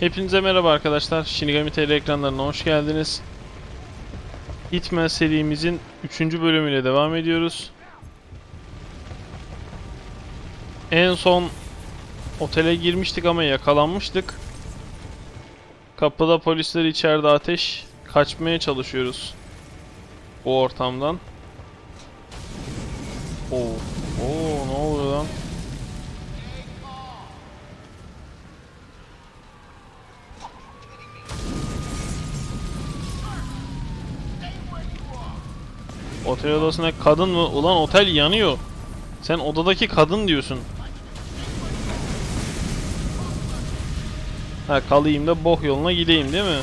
Hepinize merhaba arkadaşlar. Shinigami TR ekranlarına hoş geldiniz. Hitman serimizin 3. bölümüyle devam ediyoruz. En son otele girmiştik ama yakalanmıştık. Kapıda polisler içeride ateş. Kaçmaya çalışıyoruz. Bu ortamdan. Oo, Otel odasına kadın mı? Ulan otel yanıyor. Sen odadaki kadın diyorsun. Ha kalayım da boh yoluna gideyim değil mi?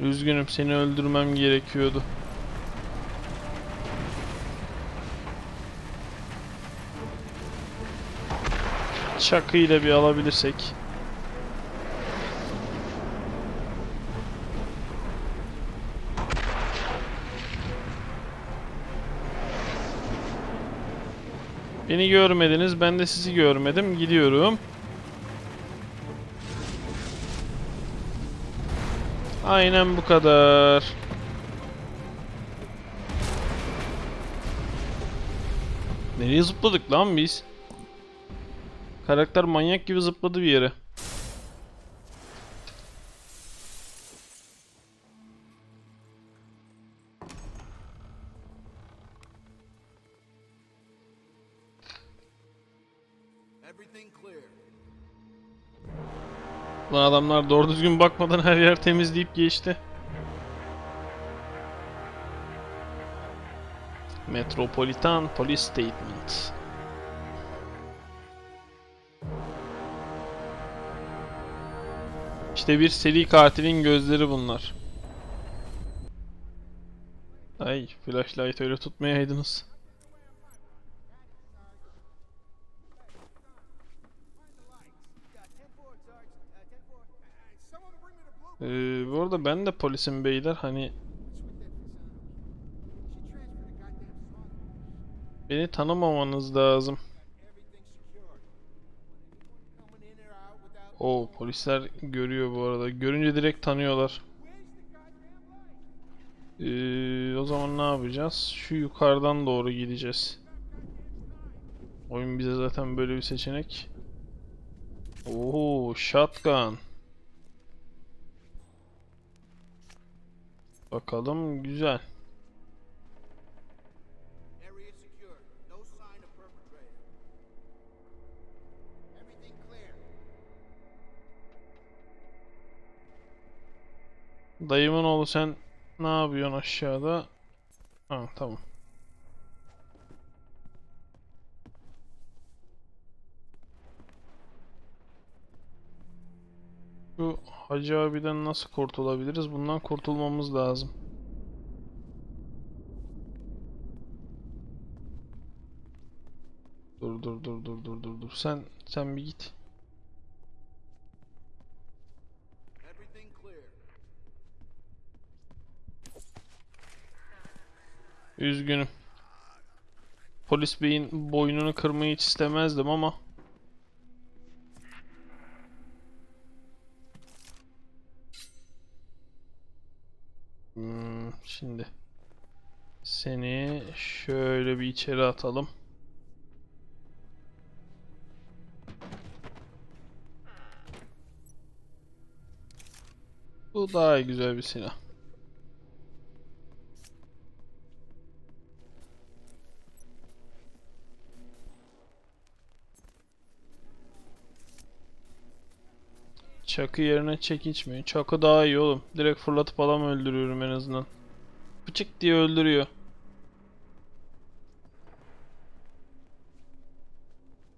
Üzgünüm seni öldürmem gerekiyordu. Çakıyla bir alabilirsek. Beni görmediniz, ben de sizi görmedim. Gidiyorum. Aynen bu kadar. Nereye zıpladık lan biz? Karakter manyak gibi zıpladı bir yere. Lan adamlar doğru düzgün bakmadan her yer temizleyip geçti. Metropolitan Police Statement. İşte bir seri katilin gözleri bunlar. Ay, flashlight öyle tutmayaydınız. Ee, bu arada ben de polisim beyler hani beni tanımamanız lazım. O polisler görüyor bu arada. Görünce direkt tanıyorlar. Ee, o zaman ne yapacağız? Şu yukarıdan doğru gideceğiz. Oyun bize zaten böyle bir seçenek. Oo, shotgun. Bakalım güzel. Dayımın oğlu sen ne yapıyorsun aşağıda? Ha tamam. Şu Hacı abiden nasıl kurtulabiliriz? Bundan kurtulmamız lazım. Dur dur dur dur dur dur dur. Sen sen bir git. Üzgünüm. Polis beyin boynunu kırmayı hiç istemezdim ama Hmm, şimdi seni şöyle bir içeri atalım. Bu daha güzel bir silah. Çakı yerine çekiç mi? Çakı daha iyi oğlum. Direkt fırlatıp adam öldürüyorum en azından. Bıçık diye öldürüyor.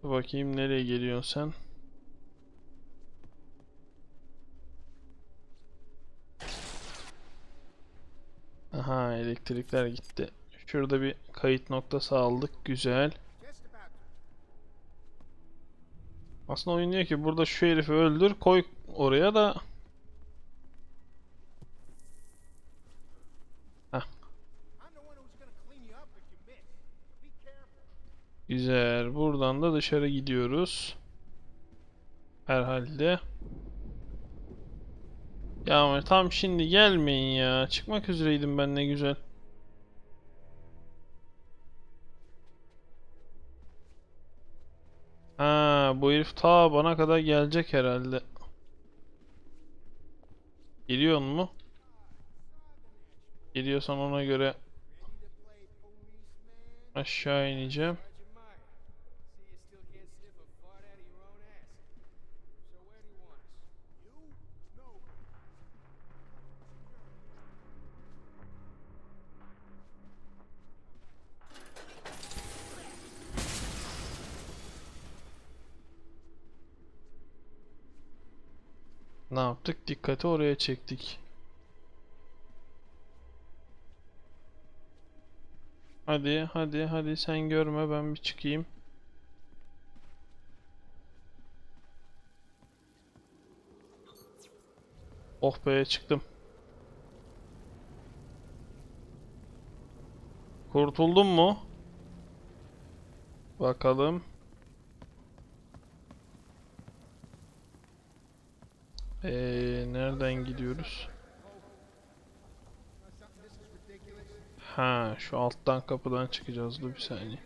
Bakayım nereye geliyorsun sen? Aha elektrikler gitti. Şurada bir kayıt noktası aldık. Güzel. Aslında oyun diyor ki burada şu herifi öldür koy oraya da. Güzel. Buradan da dışarı gidiyoruz. Herhalde. Ya tam şimdi gelmeyin ya. Çıkmak üzereydim ben ne güzel. Ha, bu herif ta bana kadar gelecek herhalde. Geliyor mu? Geliyorsan ona göre aşağı ineceğim. Ne yaptık? Dikkati oraya çektik. Hadi, hadi, hadi sen görme ben bir çıkayım. Oh be çıktım. Kurtuldum mu? Bakalım. Ee, nereden gidiyoruz? Ha, şu alttan kapıdan çıkacağız. Dur bir saniye.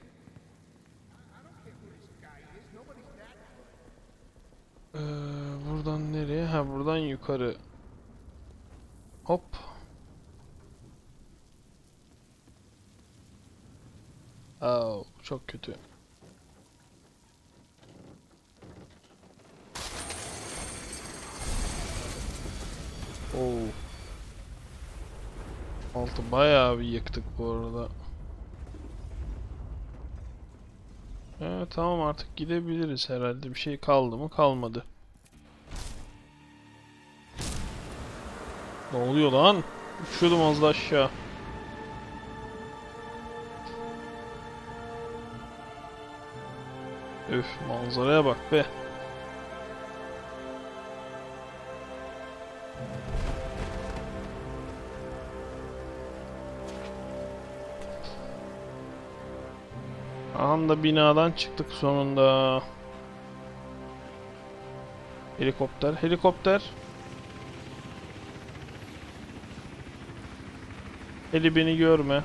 Ee, buradan nereye? Ha, buradan yukarı. Hop. Aa, çok kötü. Altı bayağı bir yıktık bu arada. Evet tamam artık gidebiliriz herhalde. Bir şey kaldı mı? Kalmadı. Ne oluyor lan? Uçuyordum az aşağı. Üf manzaraya bak be. Aha da binadan çıktık sonunda. Helikopter, helikopter. Heli beni görme.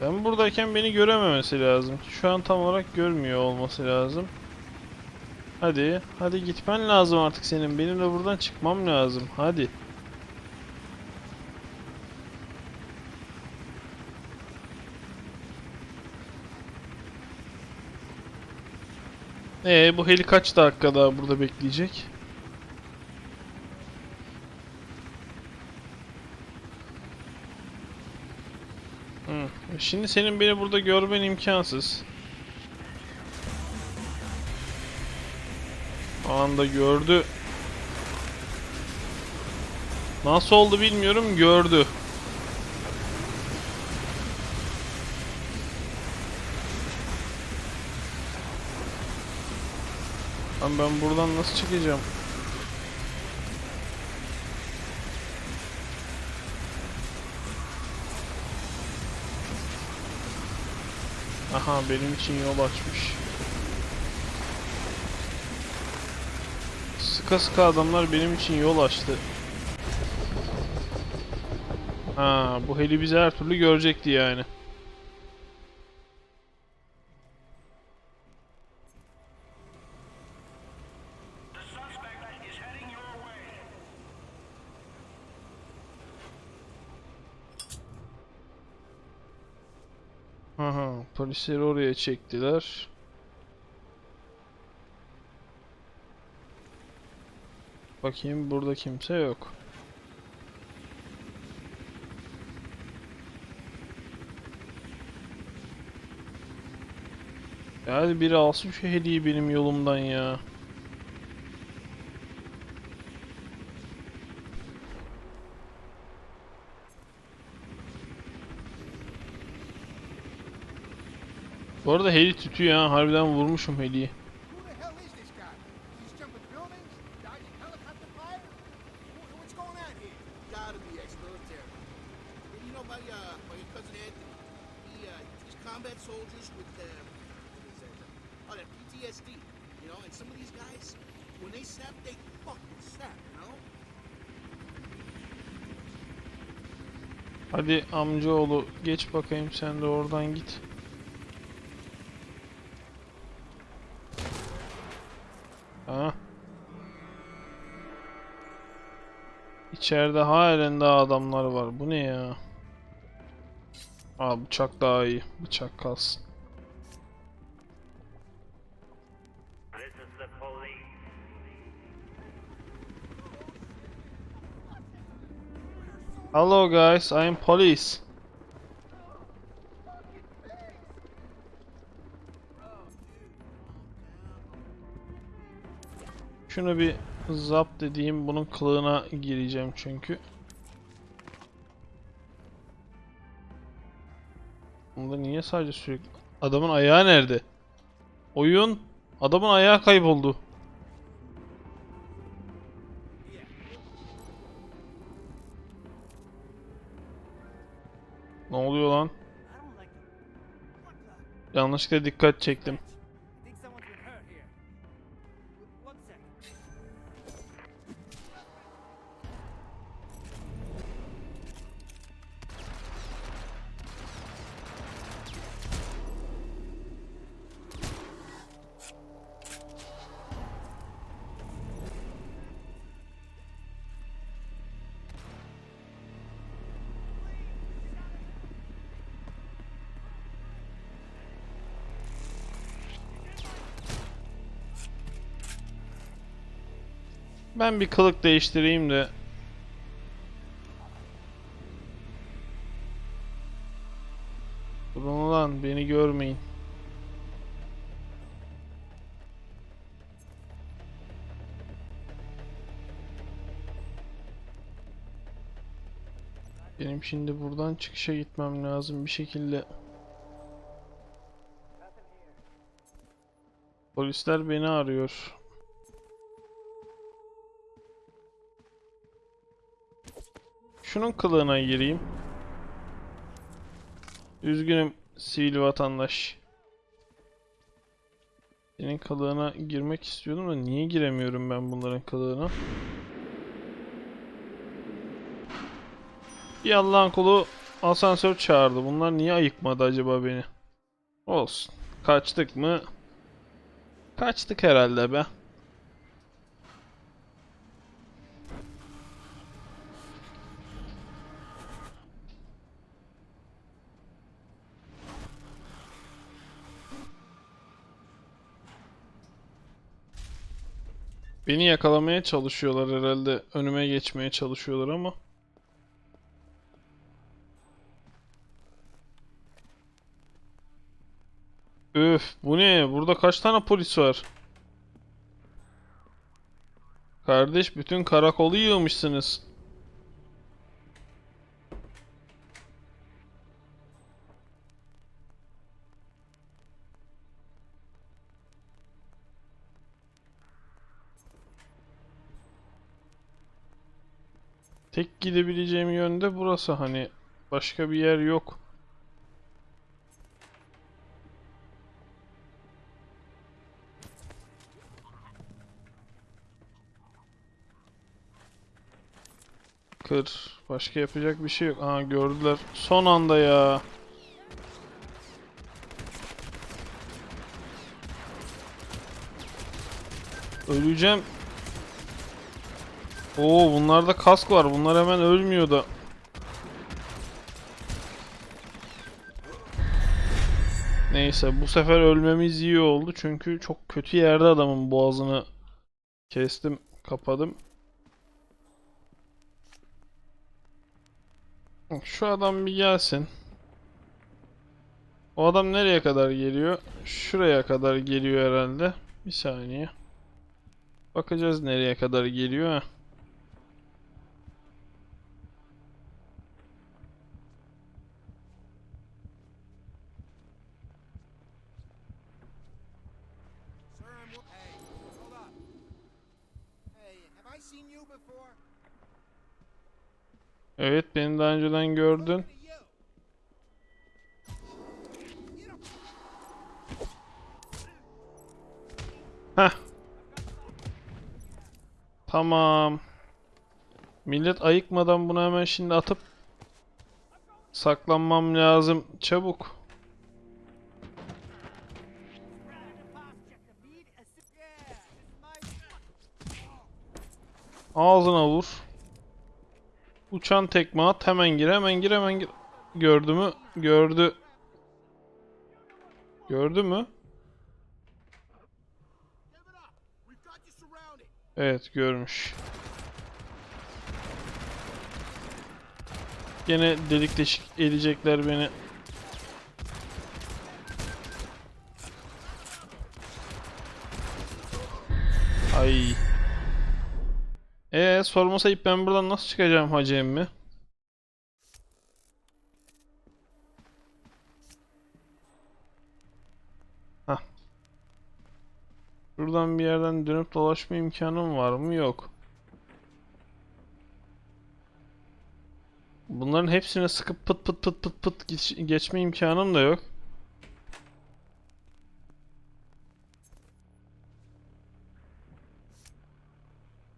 Ben buradayken beni görememesi lazım. Şu an tam olarak görmüyor olması lazım. Hadi, hadi gitmen lazım artık senin. Benim de buradan çıkmam lazım. Hadi. Ee bu heli kaç dakika daha burada bekleyecek? Hı. Şimdi senin beni burada görmen imkansız. Anda gördü. Nasıl oldu bilmiyorum gördü. Ben buradan nasıl çıkacağım? Aha benim için yol açmış. Sıka sıka adamlar benim için yol açtı. Ha bu heli bizi her türlü görecekti yani. Polisleri oraya çektiler. Bakayım burada kimse yok. Ya Hadi biri alsın şu hediyeyi benim yolumdan ya. When they snap, they fucking snap. You know. Hadi amcaoğlu geç bakayım sen de oradan git. İçeride halen daha adamlar var. Bu ne ya? Aa bıçak daha iyi. Bıçak kalsın. Hello guys, I am police. Şunu bir zapt edeyim. Bunun kılığına gireceğim çünkü. Bunda niye sadece sürekli... Adamın ayağı nerede? Oyun. Adamın ayağı kayboldu. Ne oluyor lan? Yanlışlıkla dikkat çektim. Ben bir kılık değiştireyim de. Durun ulan beni görmeyin. Benim şimdi buradan çıkışa gitmem lazım bir şekilde. Polisler beni arıyor. Şunun kılığına gireyim. Üzgünüm sivil vatandaş. Senin kılığına girmek istiyordum da niye giremiyorum ben bunların kılığına? Bir Allah'ın kulu asansör çağırdı. Bunlar niye ayıkmadı acaba beni? Olsun. Kaçtık mı? Kaçtık herhalde be. Beni yakalamaya çalışıyorlar herhalde. Önüme geçmeye çalışıyorlar ama. Öf, bu ne? Burada kaç tane polis var? Kardeş, bütün karakolu yığmışsınız. Tek gidebileceğim yönde burası hani başka bir yer yok. Kır. Başka yapacak bir şey yok. Aha gördüler. Son anda ya. Öleceğim. Oo bunlarda kask var. Bunlar hemen ölmüyor da. Neyse bu sefer ölmemiz iyi oldu çünkü çok kötü yerde adamın boğazını kestim, kapadım. Şu adam bir gelsin. O adam nereye kadar geliyor? Şuraya kadar geliyor herhalde. Bir saniye. Bakacağız nereye kadar geliyor. ha. Evet beni daha önceden gördün. Heh. Tamam. Millet ayıkmadan bunu hemen şimdi atıp saklanmam lazım. Çabuk. Ağzına vur. Uçan tekme at. Hemen gir, hemen gir, hemen gir. Gördü mü? Gördü. Gördü mü? Evet görmüş. Gene delik deşik edecekler beni. Ay. Ee sorma sayıp ben buradan nasıl çıkacağım hacı emmi? Buradan bir yerden dönüp dolaşma imkanım var mı? Yok. Bunların hepsine sıkıp pıt pıt pıt pıt pıt geç- geçme imkanım da yok.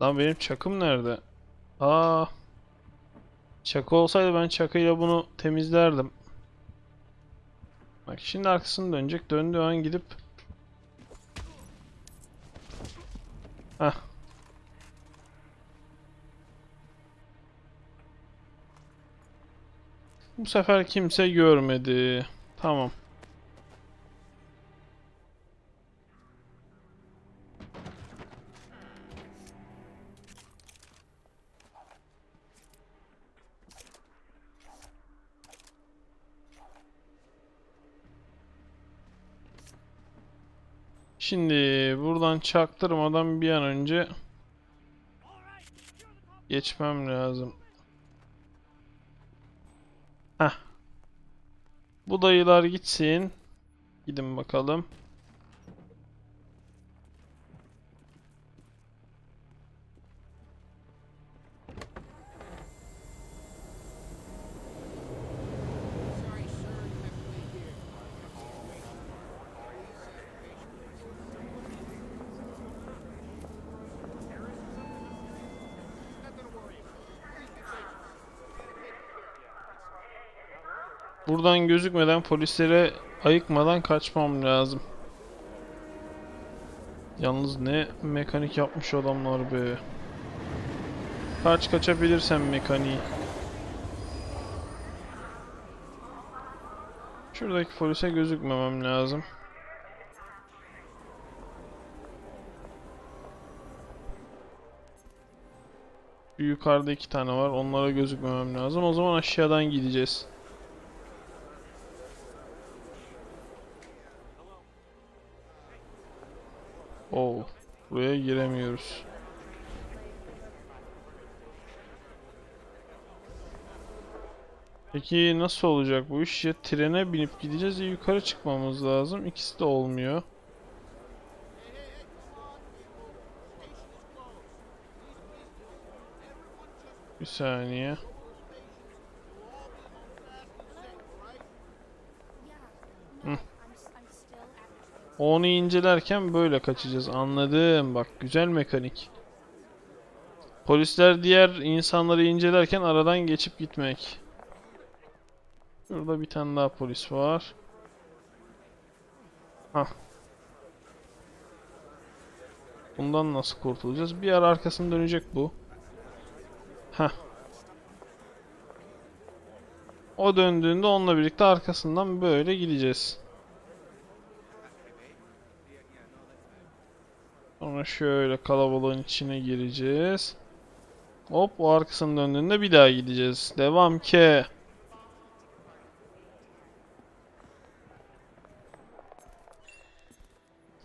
Lan benim çakım nerede? Aa. Çakı olsaydı ben çakıyla bunu temizlerdim. Bak şimdi arkasını dönecek. Döndüğü an gidip Heh. Bu sefer kimse görmedi. Tamam. Şimdi buradan çaktırmadan bir an önce geçmem lazım. Heh. Bu dayılar gitsin. Gidin bakalım. Buradan gözükmeden polislere ayıkmadan kaçmam lazım. Yalnız ne mekanik yapmış adamlar be. Kaç kaçabilirsen mekaniği. Şuradaki polise gözükmemem lazım. Yukarıda iki tane var. Onlara gözükmemem lazım. O zaman aşağıdan gideceğiz. Oo, buraya giremiyoruz. Peki nasıl olacak bu iş? Ya trene binip gideceğiz ya yukarı çıkmamız lazım. İkisi de olmuyor. Bir saniye. Onu incelerken böyle kaçacağız. Anladım. Bak güzel mekanik. Polisler diğer insanları incelerken aradan geçip gitmek. Şurada bir tane daha polis var. Hah. Bundan nasıl kurtulacağız? Bir ara arkasını dönecek bu. Heh. O döndüğünde onunla birlikte arkasından böyle gideceğiz. Sonra şöyle kalabalığın içine gireceğiz. Hop o arkasını döndüğünde bir daha gideceğiz. Devam ki.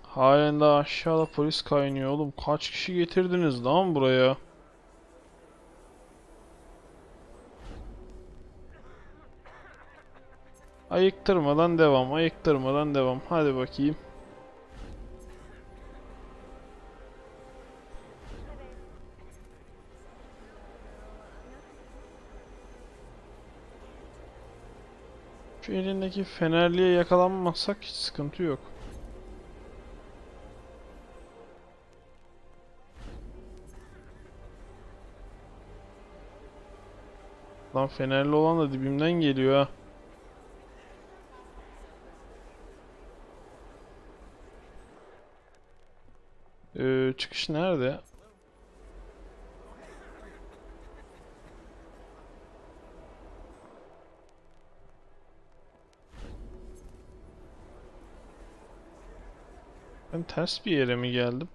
Halen daha aşağıda polis kaynıyor oğlum. Kaç kişi getirdiniz lan buraya? Ayıktırmadan devam, ayıktırmadan devam. Hadi bakayım. Şu elindeki fenerliğe yakalanmazsak hiç sıkıntı yok. Lan fenerli olan da dibimden geliyor ha. Ee, çıkış nerede? Ters bir yere mi geldim?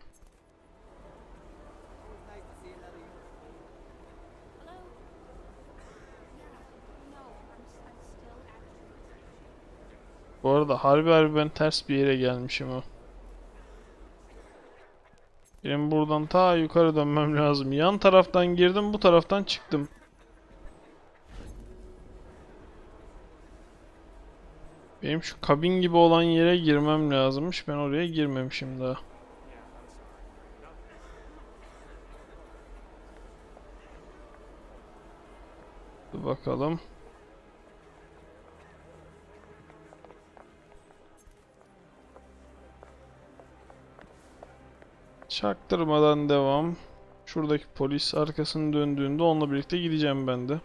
Bu arada harbi harbi ben ters bir yere gelmişim ha. Benim buradan ta yukarı dönmem lazım. Yan taraftan girdim, bu taraftan çıktım. Benim şu kabin gibi olan yere girmem lazımmış. Ben oraya girmemişim daha. Dur bakalım. Çaktırmadan devam. Şuradaki polis arkasını döndüğünde onunla birlikte gideceğim ben de.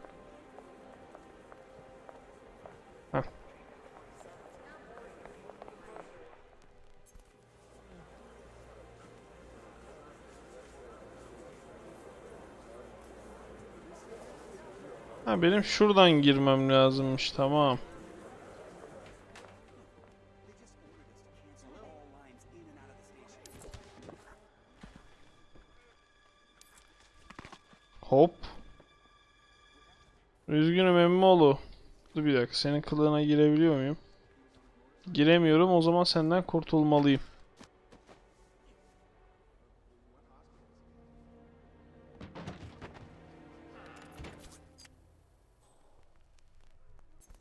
Benim şuradan girmem lazımmış tamam. Hop. Üzgünüm Emmoğlu. Dur bir dakika senin kılığına girebiliyor muyum? Giremiyorum o zaman senden kurtulmalıyım.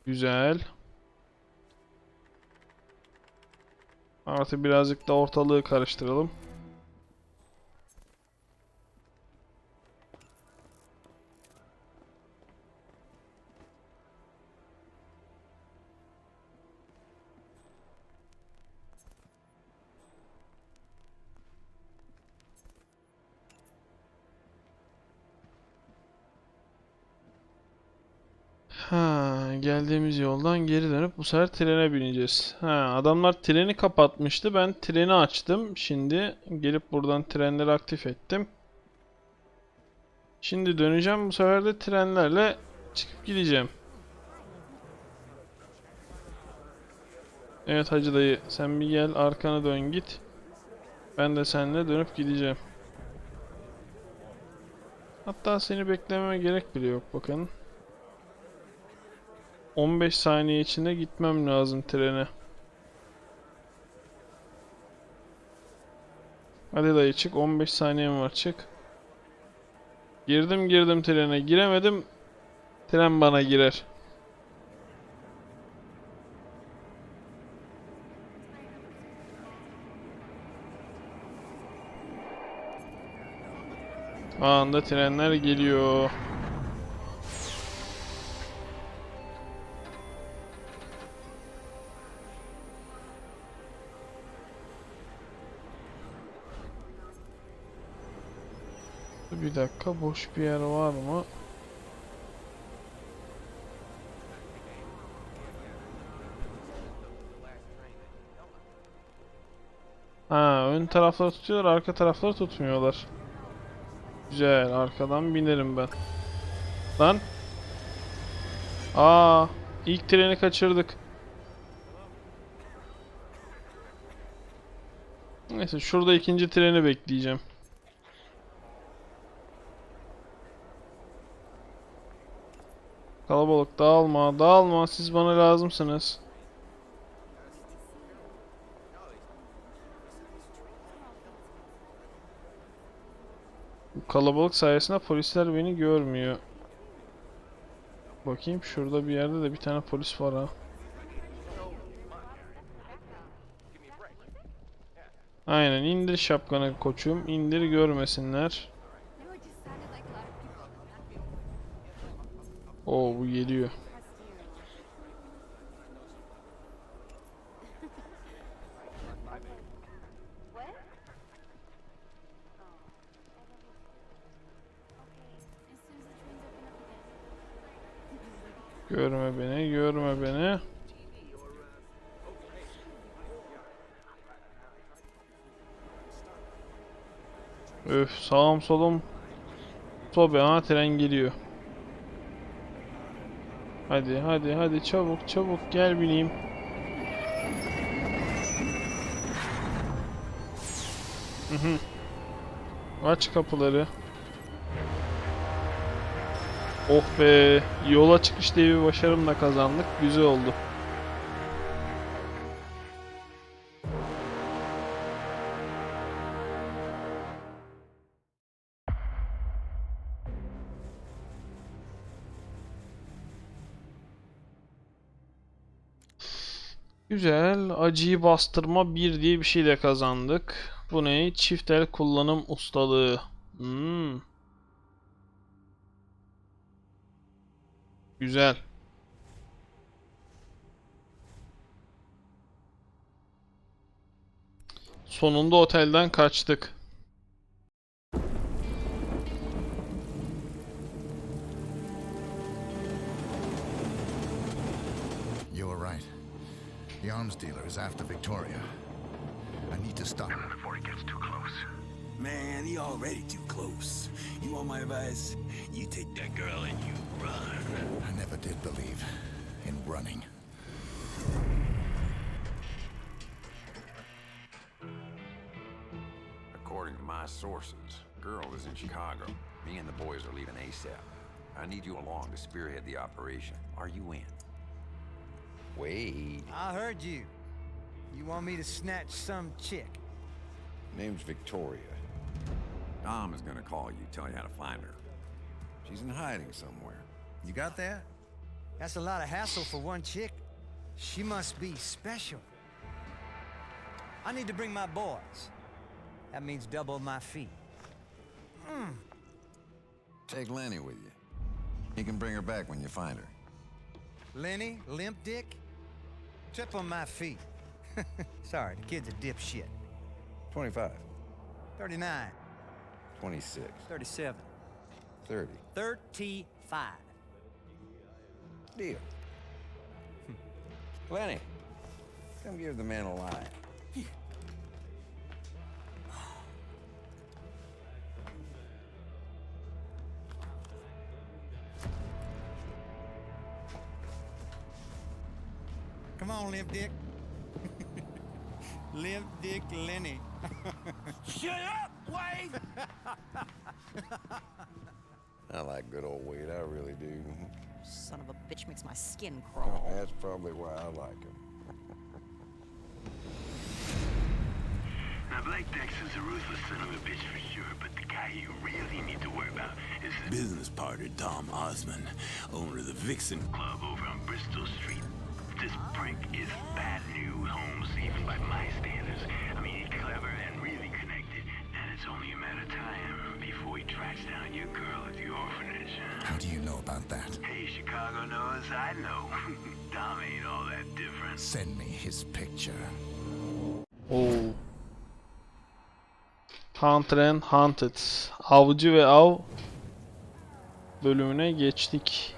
Güzel. Artık birazcık da ortalığı karıştıralım. Geri dönüp bu sefer trene bineceğiz. Ha, adamlar treni kapatmıştı. Ben treni açtım. Şimdi gelip buradan trenleri aktif ettim. Şimdi döneceğim. Bu sefer de trenlerle çıkıp gideceğim. Evet Hacı dayı sen bir gel arkana dön git. Ben de seninle dönüp gideceğim. Hatta seni beklememe gerek bile yok bakın. 15 saniye içinde gitmem lazım trene. Hadi dayı çık 15 saniyem var çık. Girdim girdim trene giremedim. Tren bana girer. Anında trenler geliyor. Bir dakika boş bir yer var mı? Ha, ön tarafları tutuyorlar, arka tarafları tutmuyorlar. Güzel, arkadan binerim ben. Lan. Aa, ilk treni kaçırdık. Neyse, şurada ikinci treni bekleyeceğim. Kalabalık dağılma, dağılma. Siz bana lazımsınız. Bu kalabalık sayesinde polisler beni görmüyor. Bakayım şurada bir yerde de bir tane polis var ha. Aynen indir şapkanı koçum. indir görmesinler. Oo bu geliyor. Görme beni, görme beni. Öf, sağım solum. Tabi ha tren geliyor. Hadi hadi hadi çabuk çabuk gel bineyim. Hı hı. Aç kapıları. Oh be, yola çıkış diye bir başarımla kazandık. Güzel oldu. Güzel. Acıyı bastırma 1 diye bir şeyle kazandık. Bu ne? Çift el kullanım ustalığı. Hmm. Güzel. Sonunda otelden kaçtık. Arms dealer is after Victoria. I need to stop him before he gets too close. Man, he already too close. You want my advice? You take that girl and you run. I never did believe in running. According to my sources, girl is in Chicago. Me and the boys are leaving ASAP. I need you along to spearhead the operation. Are you in? Wait. I heard you. You want me to snatch some chick? Name's Victoria. Dom is gonna call you, tell you how to find her. She's in hiding somewhere. You got that? That's a lot of hassle for one chick. She must be special. I need to bring my boys. That means double my fee. Hmm. Take Lenny with you. He can bring her back when you find her. Lenny, limp dick, triple my feet. Sorry, the kid's a dipshit. 25, 39, 26, 37, 30. 35. Deal. Lenny, come give the man a line. On, limp dick. limp dick Lenny. Shut up, Wade! I like good old Wade, I really do. Son of a bitch makes my skin crawl. That's probably why I like him. Now, Blake Dexter's a ruthless son of a bitch for sure, but the guy you really need to worry about is his business partner, Dom Osman, owner of the Vixen Club over on Bristol Street. This prick is bad news, Holmes, even by my standards. I mean, he's clever and really connected, and it's only a matter of time before he tracks down your girl at the orphanage. How do you know about that? Hey, Chicago knows, I know. Dom ain't all that different. Send me his picture. Oh. Oo. Hunter and Hunted. Avcı ve av bölümüne geçtik.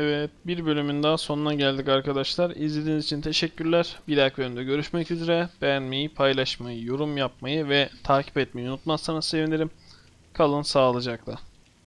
Evet, bir bölümün daha sonuna geldik arkadaşlar. İzlediğiniz için teşekkürler. Bir dahaki bölümde görüşmek üzere. Beğenmeyi, paylaşmayı, yorum yapmayı ve takip etmeyi unutmazsanız sevinirim. Kalın sağlıcakla.